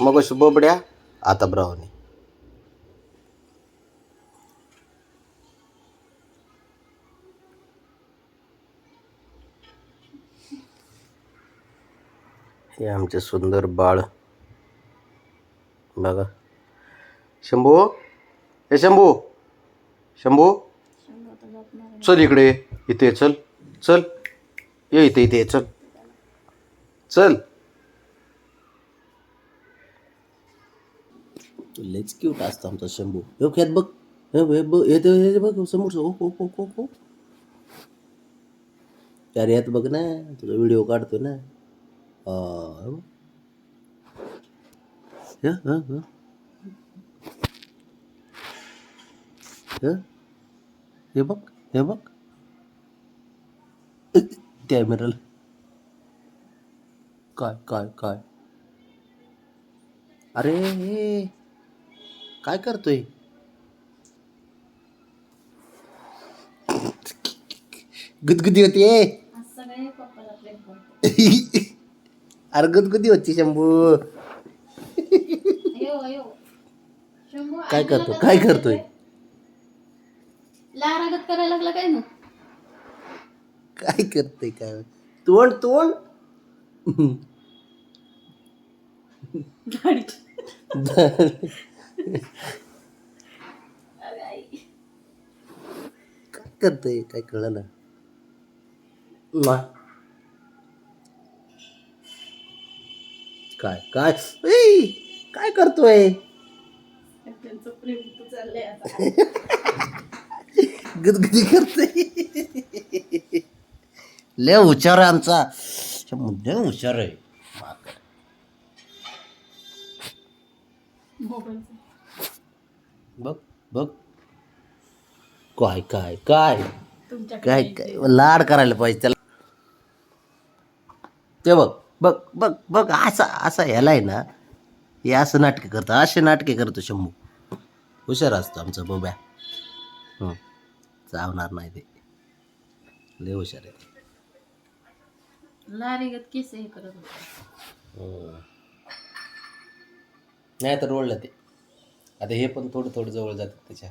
मग बोबड्या आता ब्राऊनी हे आमचे सुंदर बाळ. बघा. शंभू? हे शंभू! शंभू? चल इकडे. इथे चल. चल. ये इथे इथे चल. चल. लेच क्यूट असतो आमचा शंभू हे खेत बघ हे हे बघ हे ते- हे बघ समोर हो हो हो हो हो अरे यात बघ ना तुझा व्हिडिओ काढतो ना हा, हे बघ. हे, हे, हे. हे, हे बघ हे बघ कॅमेराला काय काय काय अरे हे काय करतोय? गुदगुदी होती अरे गुदगुदी होती शंभू. काय करतो? काय करतोय? लारागत करायला लागला काय ना काय करतोय काय? तोंड तोंड. काय करतोय? काय कळलं ना. काय काय? काय करतोय? गदगदी करतोय. लय हुशार आहे आमचा. लय हुशार आहे. माकड. बघ बघ. काय काय काय? काय काय? लाड करायला पाहिजे त्याला. ते बघ बघ बघ बघ. असं असं ह्याला आहे ना हे असं नाटके करतं. असे नाटके करतो शंभू. हुशार असतो आमचा बोब्या. चावणार नाही ते. लय हुशार आहे. नाही तर रोडलं ते. आता हे पण थोडं थोडं जवळ जातात त्याच्या.